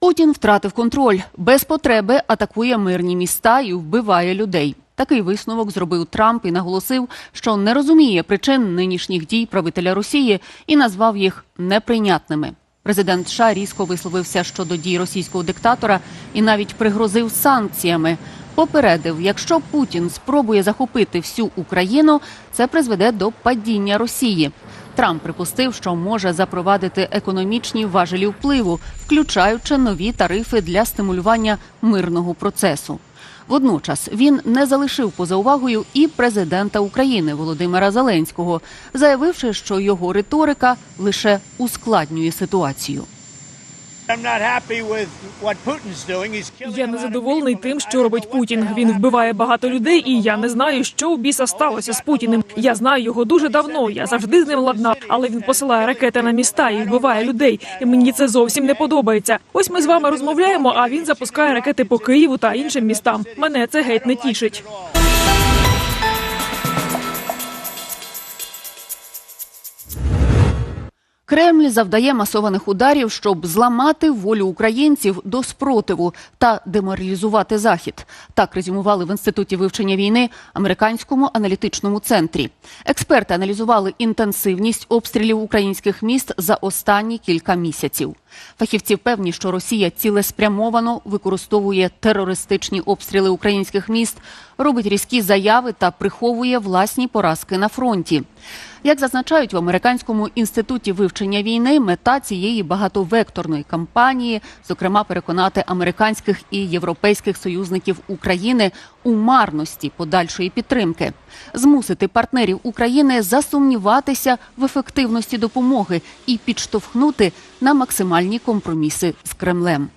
Путін втратив контроль, без потреби атакує мирні міста і вбиває людей. Такий висновок зробив Трамп і наголосив, що не розуміє причин нинішніх дій правителя Росії і назвав їх неприйнятними. Президент США різко висловився щодо дій російського диктатора і навіть пригрозив санкціями. Попередив, якщо Путін спробує захопити всю Україну, це призведе до падіння Росії. Трамп припустив, що може запровадити економічні важелі впливу, включаючи нові тарифи для стимулювання мирного процесу. Водночас він не залишив поза увагою і президента України Володимира Зеленського, заявивши, що його риторика лише ускладнює ситуацію. Я незадоволений тим, що робить Путін. Він вбиває багато людей, і я не знаю, що у біса сталося з Путіним. Я знаю його дуже давно. Я завжди з ним ладнав, але він посилає ракети на міста і вбиває людей. І мені це зовсім не подобається. Ось ми з вами розмовляємо, а він запускає ракети по Києву та іншим містам. Мене це геть не тішить. Кремль завдає масованих ударів, щоб зламати волю українців до спротиву та деморалізувати захід. Так резюмували в інституті вивчення війни американському аналітичному центрі. Експерти аналізували інтенсивність обстрілів українських міст за останні кілька місяців. Фахівці певні, що Росія цілеспрямовано використовує терористичні обстріли українських міст, робить різкі заяви та приховує власні поразки на фронті. Як зазначають в американському інституті вивчення війни, мета цієї багатовекторної кампанії, зокрема, переконати американських і європейських союзників України у марності подальшої підтримки, змусити партнерів України засумніватися в ефективності допомоги і підштовхнути на максимальні компроміси з Кремлем.